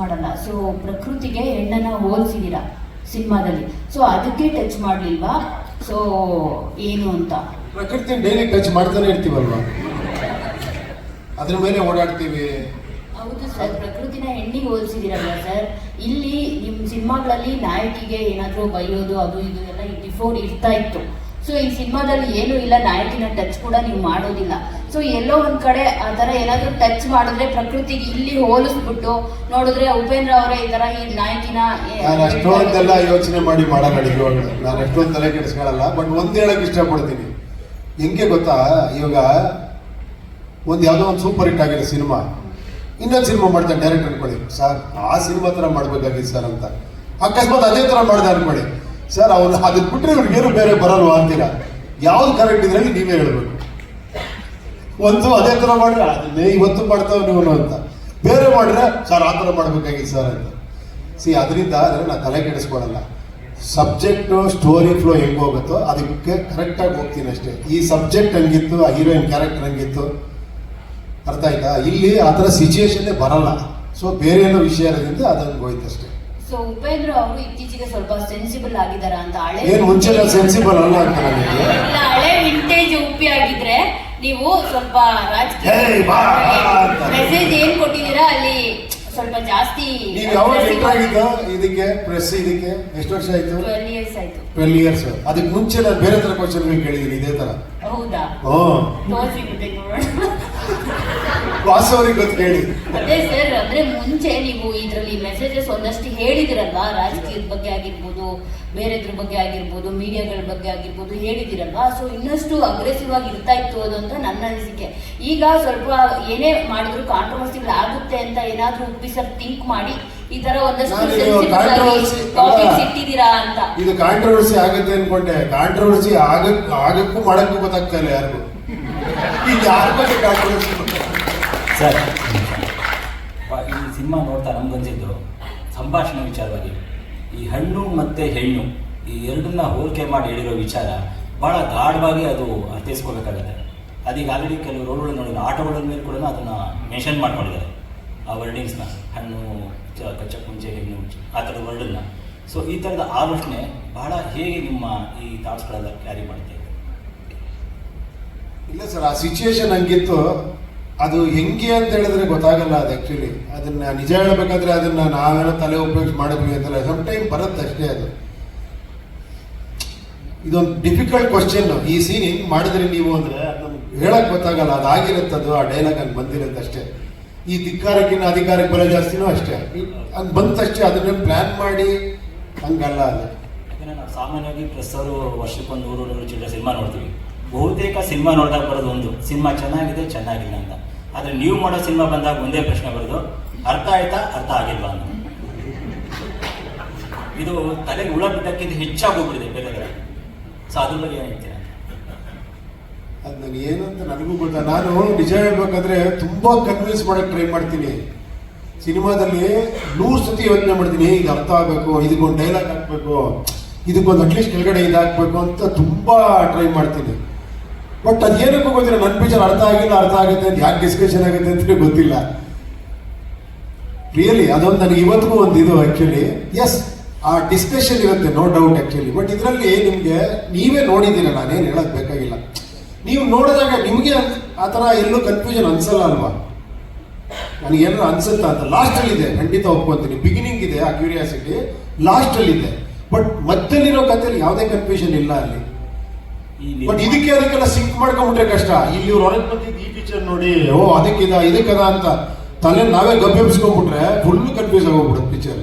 ಮಾಡಲ್ಲ. ಸೊ ಪ್ರಕೃತಿಗೆ ಹೆಣ್ಣನ್ನ ಹೋಲಿಸಿದೀರ ಸಿನಿಮಾದಲ್ಲಿ. ಸೊ ಅದಕ್ಕೆ ಟಚ್ ಮಾಡ್ಲಿಲ್ವಾ? ಸೊ ಏನು ಅಂತ? ಪ್ರಕೃತಿ ಡೈಲಿ ಟಚ್ ಮಾಡ್ತಾನೆ ಇರ್ತೀವಲ್ವಾ? ಅದ್ರ ಮೇಲೆ ಓಡಾಡ್ತೀವಿ. ಹೌದು ಸರ್ ಪ್ರಕೃತಿನ ಹೆಣ್ಣಿಗೆ ಹೋಲಿಸಿದಿರಲ್ಲ ಸರ್? ಇಲ್ಲಿ ನಿಮ್ಮ ಸಿನಿಮಾಗಳಲ್ಲಿ ನಾಯಕಿಗೆ ಏನಾದರೂ ಬೈಯೋದು ಅದು ಇದು ಎಲ್ಲ ಬಿಫೋರ್ ಇರ್ತಾ ಇತ್ತು. ಸೊ ಈ ಸಿನಿಮಾದಲ್ಲಿ ಏನು ಇಲ್ಲ, ನಾಯಕಿನ ಟಚ್ ಕೂಡ ನೀವು ಮಾಡೋದಿಲ್ಲ. ಸೊ ಎಲ್ಲೋ ಒಂದ್ ಕಡೆ ಆ ಥರ ಏನಾದರೂ ಟಚ್ ಮಾಡಿದ್ರೆ ಪ್ರಕೃತಿಗೆ ಇಲ್ಲಿ ಹೋಲಿಸ್ಬಿಟ್ಟು ನೋಡಿದ್ರೆ ಉಪೇಂದ್ರ ಅವರೇ ಈ ಥರ ಈ ನಾಯಕಿನ ನಾನು ಅಷ್ಟೊಂದೆಲ್ಲ ಯೋಚನೆ ಮಾಡಿ ಮಾಡಲ್ಲ ನಿಜವಾಗ್ಲು ನಾನು ಅಷ್ಟೊಂದು ತಲೆ ಕೆಡಿಸ್ಕೊಳ್ಳಲ್ಲ ಬಟ್ ಇಷ್ಟಪಡ್ತೀನಿ. ಹೆಂಗೆ ಗೊತ್ತಾ? ಇವಾಗ ಒಂದು ಯಾವುದೋ ಒಂದು ಸೂಪರ್ ಹಿಟ್ ಆಗಿದೆ ಸಿನಿಮಾ. ಇನ್ನೊಂದು ಸಿನಿಮಾ ಮಾಡ್ತಾರೆ ಡೈರೆಕ್ಟ್ ಅನ್ಕೊಳ್ಳಿ. ಸರ್, ಆ ಸಿನಿಮಾ ಥರ ಮಾಡ್ಬೇಕಾಗಿತ್ತು ಸರ್ ಅಂತ. ಅಕಸ್ಮಾತ್ ಅದೇ ಥರ ಮಾಡಿದೆ ಅನ್ಕೊಳ್ಳಿ. ಸರ್, ಅವ್ರು ಅದಕ್ಕೆ ಬಿಟ್ಟರೆ ಇವ್ರಿಗೇನು ಬೇರೆ ಬರಲ್ವಾ ಅಂತೀರಾ? ಯಾವ್ದು ಕರೆಕ್ಟ್ ಇದ್ರಲ್ಲಿ ನೀವೇ ಹೇಳ್ಬೇಕು. ಒಂದು ಅದೇ ಥರ ಮಾಡಿದ್ರೆ ಅದನ್ನೇ ಇವತ್ತು ಮಾಡ್ತಾವ್ ನೀವು ಅಂತ. ಬೇರೆ ಮಾಡಿದ್ರೆ, ಸರ್, ಆ ಥರ ಮಾಡ್ಬೇಕಾಗಿತ್ತು ಸರ್ ಅಂತ. ಸಿ ಅದರಿಂದ ನಾನು ತಲೆ ಕೆಡಿಸ್ಕೊಳಲ್ಲ. ಸಬ್ಜೆಕ್ಟು ಸ್ಟೋರಿ ಫ್ಲೋ ಹೆಂಗೆ ಹೋಗುತ್ತೋ, ಅದಕ್ಕೆ ಕರೆಕ್ಟಾಗಿ ಹೋಗ್ತೀನಿ ಅಷ್ಟೇ. ಈ ಸಬ್ಜೆಕ್ಟ್ ಹಂಗಿತ್ತು, ಆ ಹೀರೋಯಿನ್ ಕ್ಯಾರೆಕ್ಟರ್ ಹಂಗಿತ್ತು, ಅರ್ಥ ಆಯ್ತಾ? ಇಲ್ಲಿ ಆ ಥರ ಸಿಚುಯೇಷನ್ನೇ ಬರಲ್ಲ. ಸೊ ಬೇರೆ ಏನೋ ವಿಷಯ ಇರೋದ್ರಿಂದ ಅದನ್ನು ಹೋಯ್ತು ಅಷ್ಟೇ. ಸೊ ಉಪೇಂದ್ರ ಅವರು ಇತ್ತೀಚೆಗೆ ಸ್ವಲ್ಪ ಸೆನ್ಸಿಬಲ್ ಆಗಿದಾರ ಅಂತ ಹಳೆ ಏನು ಮುಂಚೆ ಸೆನ್ಸಿಬಲ್ ಅಲ್ಲ ಅಂತ ನನಗೆ ಇಲ್ಲ, ಹಳೆ ವಿಂಟೇಜ್ ಉಪ್ಪಿ ಆಗಿದ್ರೆ ನೀವು ಸ್ವಲ್ಪ ರಾಜಕೀಯ ಮೆಸೇಜ್ ಏನ್ ಕೊಟ್ಟಿದ್ದೀರಾ? ಅಲ್ಲಿ ಸ್ವಲ್ಪ ಜಾಸ್ತಿ ನೀವು ಯಾವಾಗ ಎಂಟರ್ ಆಗಿದ್ದು? ಇದಕ್ಕೆ ಪ್ರೆಸ್ ಇದಕ್ಕೆ? ಎಷ್ಟು ವರ್ಷ ಆಯ್ತು? ಟ್ವೆಲ್ ಇಯರ್ಸ್ ಆಯ್ತು. ಟ್ವೆಲ್ ಇಯರ್ಸ್ ಅದಕ್ಕೆ ಮುಂಚೆ ನಾನು ಬೇರೆ ತರ ಕ್ವಶನ್ ಕೇಳಿದ್ದೀನಿ ಇದೇ ತರ ಹೌದಾ? ಹ್ಞೂ ವಾಸವರಿಗೆ ಗೊತ್ತು ಕೇಳಿ ಅದೇ ಸರ್ ಅಂದ್ರೆ ಮುಂಚೆ ನೀವು ಇದರಲ್ಲಿ ಮೆಸೇಜಸ್ ಒಂದಷ್ಟು ಹೇಳಿದಿರಲ್ವಾ? ರಾಜಕೀಯದ ಬಗ್ಗೆ ಆಗಿರ್ಬೋದು ಬೇರೆದ್ರ ಬಗ್ಗೆ ಆಗಿರ್ಬೋದು ಮೀಡಿಯಾಗಳ ಬಗ್ಗೆ ಆಗಿರ್ಬೋದು ಹೇಳಿದಿರಲ್ವಾ? ಸೊ ಇನ್ನಷ್ಟು ಅಗ್ರೆಸಿವ್ ಆಗಿ ಇರ್ತಾ ಇತ್ತು ಅದು ಅಂತ ನನ್ನ ಅನಿಸಿಕೆ. ಈಗ ಸ್ವಲ್ಪ ಏನೇ ಮಾಡಿದ್ರು ಕಾಂಟ್ರವರ್ಸಿಗಳು ಆಗುತ್ತೆ ಅಂತ ಏನಾದ್ರೂ ಉಪ್ಪಿಸರ್ ಥಿಂಕ್ ಮಾಡಿ ಈ ತರ ಒಂದಷ್ಟು ಅಂತ. ಇದು ಕಾಂಟ್ರವರ್ಸಿ ಆಗುತ್ತೆ ಅನ್ಕೊಂಡೆ. ಕಾಂಟ್ರವರ್ಸಿ ಆಗಕ್ ಆಗಕ್ಕೂ ಮಾಡಕ್ಕೂ ಗೊತ್ತಾಗ್ತಾ ಇಲ್ಲ ಯಾರಿಗೂ. ಈಗ ಯಾರ ಬಗ್ಗೆ ಕಾಂಟ್ರವರ್ಸಿ ಸರ್ ಈ ಸಿನಿಮಾ ನೋಡ್ತಾ ನಮ್ಗನ್ಸಿದ್ದು ಸಂಭಾಷಣೆ ವಿಚಾರವಾಗಿ. ಈ ಹಣ್ಣು ಮತ್ತೆ ಹೆಣ್ಣು, ಈ ಎರಡನ್ನ ಹೋಲಿಕೆ ಮಾಡಿ ಹೇಳಿರೋ ವಿಚಾರ ಬಹಳ ಗಾಢವಾಗಿ ಅದು ಅರ್ಥೈಸ್ಕೋಬೇಕಾಗತ್ತೆ ಅದೀಗ ಆಲ್ರೆಡಿ ಕೆಲವು ರೋಡ್ಗಳು ನೋಡಿದ್ರೆ ಆಟೋಗಳ ಮೇಲೆ ಕೂಡ ಅದನ್ನ ಮೆನ್ಷನ್ ಮಾಡ್ಕೊಂಡಿದ್ದಾರೆ. ಆ ವರ್ಡಿಂಗ್ಸ್ನ ಹಣ್ಣು ಕಚ್ಚಕ್ಕೆ ಕಚ್ಚಕ್ ಮುಂಚೆ ಹೆಣ್ಣು, ಆ ಥರದ ವರ್ಡನ್ನ ಸೊ ಈ ಥರದ ಆಲೋಚನೆ ಬಹಳ ಹೇಗೆ ನಿಮ್ಮ ಈ ಥಾಟ್ಸ್ಗಳೆಲ್ಲ ಕ್ಯಾರಿ ಮಾಡ್ತಾ ಇಲ್ಲ ಸರ್, ಆ ಸಿಚುವೇಶನ್ ಹಂಗಿತ್ತು. ಅದು ಹೆಂಗೆ ಅಂತ ಹೇಳಿದ್ರೆ ಗೊತ್ತಾಗಲ್ಲ ಅದು ಆ್ಯಕ್ಚುಲಿ ಅದನ್ನ ನಿಜ ಹೇಳಬೇಕಾದ್ರೆ ಅದನ್ನ ನಾವೆಲ್ಲ ತಲೆ ಉಪಯೋಗಿಸಿ ಮಾಡಿದ್ವಿ ಅಂತಲ್ಲ. ಸಮ್ ಟೈಮ್ ಬರುತ್ತೆ ಅಷ್ಟೇ ಅದು. ಇದೊಂದು ಡಿಫಿಕಲ್ಟ್ ಕ್ವಶನ್ ಈ ಸೀನ್ ಹೆಂಗ್ ಮಾಡಿದ್ರಿ ನೀವು ಅಂದ್ರೆ ನಮ್ಗೆ ಹೇಳಕ್ ಗೊತ್ತಾಗಲ್ಲ. ಅದು ಆಗಿರತ್ತದು ಆ ಡೈಲಾಗ್ ಹಂಗೆ ಬಂದಿರುತ್ತೆ ಅಷ್ಟೇ. ಈ ಧಿಕ್ಕಾರಕ್ಕಿಂತ ಅಧಿಕಾರಕ್ಕೆ ಬರೋ ಜಾಸ್ತಿನೂ ಅಷ್ಟೇ. ಹಂಗೆ ಬಂತಷ್ಟೇ ಅದನ್ನ ಪ್ಲಾನ್ ಮಾಡಿ, ಹಂಗಲ್ಲ ಅದು. ಸಾಮಾನ್ಯವಾಗಿ ಪ್ರೆಸ್ ಅವರು ವರ್ಷಕ್ಕೊಂದು ನೂರು ಚಿಲ್ಲರೆ ಸಿನಿಮಾ ನೋಡ್ತೀವಿ. ಬಹುತೇಕ ಸಿನಿಮಾ ನೋಡಿದಾಗ ಬರೋದು ಒಂದು, ಸಿನಿಮಾ ಚೆನ್ನಾಗಿದೆ, ಚೆನ್ನಾಗಿಲ್ಲ ಅಂತ. ಆದರೆ ನೀವು ಮಾಡೋ ಸಿನಿಮಾ ಬಂದಾಗ ಒಂದೇ ಪ್ರಶ್ನೆ ಬರೋದು, ಅರ್ಥ ಆಯ್ತಾ, ಅರ್ಥ ಆಗಿಲ್ವಾ ಇದು ತಲೆಗೆ ಹುಳ ಬಿದ್ದಕ್ಕಿಂತ ಹೋಗ್ಬಿಟ್ಟಿದೆ ಬೇರೆ ಬೇರೆ ಸೊ ಅದ್ರ ಬಗ್ಗೆ ಹೇಳ್ತೀರಾ? ಅದು ನಾನು ಏನು ಅಂತ ನನಗೂ ಗೊತ್ತ? ನಾನು ನಿಜ ಹೇಳ್ಬೇಕಾದ್ರೆ ತುಂಬಾ ಕನ್ವಿನ್ಸ್ ಮಾಡಕ್ ಟ್ರೈ ಮಾಡ್ತೀನಿ. ಸಿನಿಮಾದಲ್ಲಿ ನೂರು ಸತಿ ಯೋಚನೆ ಮಾಡ್ತೀನಿ ಇದು ಅರ್ಥ ಆಗಬೇಕು, ಇದಕ್ಕೊಂದು ಡೈಲಾಗ್ ಹಾಕ್ಬೇಕು, ಇದಕ್ಕೊಂದು ಅಟ್ಲೀಸ್ಟ್ ಕೆಳಗಡೆ ಇದು ಅಂತ ತುಂಬಾ ಟ್ರೈ ಮಾಡ್ತೀನಿ. ಬಟ್ ಅದೇನಕ್ಕೂ ಗೊತ್ತಿಲ್ಲ, ನನ್ನ ಪಿಕ್ಚರ್ ಅರ್ಥ ಆಗಿಲ್ಲ, ಅರ್ಥ ಆಗುತ್ತೆ ಅಂತ ಯಾಕೆ ಡಿಸ್ಕಷನ್ ಆಗುತ್ತೆ ಅಂತ ಗೊತ್ತಿಲ್ಲ. ರಿಯಲಿ ಅದೊಂದು ನನಗೆ ಇವತ್ತಿಗೂ ಒಂದು ಇದು ಆ್ಯಕ್ಚುಲಿ ಎಸ್ ಆ ಡಿಸ್ಕಷನ್ ಇರುತ್ತೆ ನೋ ಡೌಟ್ ಆ್ಯಕ್ಚುಲಿ ಬಟ್ ಇದರಲ್ಲಿ ನಿಮಗೆ ನೀವೇ ನೋಡಿದ್ದೀರ, ನಾನೇನು ಹೇಳೋದು ಬೇಕಾಗಿಲ್ಲ. ನೀವು ನೋಡಿದಾಗ ನಿಮಗೆ ಆ ಥರ ಎಲ್ಲೂ ಕನ್ಫ್ಯೂಷನ್ ಅನ್ಸಲ್ಲ ಅಲ್ವಾ? ನನಗೇನಾದ್ರು ಅನ್ಸುತ್ತಾ ಅಂತ. ಲಾಸ್ಟಲ್ಲಿ ಇದೆ, ಖಂಡಿತ ಒಪ್ಕೊಂತೀನಿ. ಬಿಗಿನಿಂಗ್ ಇದೆ, ಆ ಕ್ಯೂರಿಯಾಸಿಟಿ ಲಾಸ್ಟಲ್ಲಿ ಇದೆ. ಬಟ್ ಮಧ್ಯಲ್ಲಿರೋ ಕಥೆಯಲ್ಲಿ ಯಾವುದೇ ಕನ್ಫ್ಯೂಷನ್ ಇಲ್ಲ ಅಲ್ಲಿ. ಬಟ್ ಇದಕ್ಕೆ ಅದಕ್ಕೆಲ್ಲ ಸಿಂಕ್ ಮಾಡ್ಕೊಂಡ್ಬಿಟ್ರೆ ಕಷ್ಟ. ಇಲ್ಲಿ ಇವ್ರು ಹೊರಗೆ ಬಂದಿದ್ದು ಈ ಪಿಕ್ಚರ್ ನೋಡಿ, ಓ, ಅದಕ್ಕಿದ ಇದಕ್ಕದ ಅಂತ ತಲೆ ನಾವೇ ಗಬ್ಬೆಬ್ಸ್ಕೊಂಡ್ಬಿಟ್ರೆ ಫುಲ್ ಕನ್ಫ್ಯೂಸ್ ಆಗೋಗ್ಬಿಡುತ್ತೆ ಪಿಕ್ಚರ್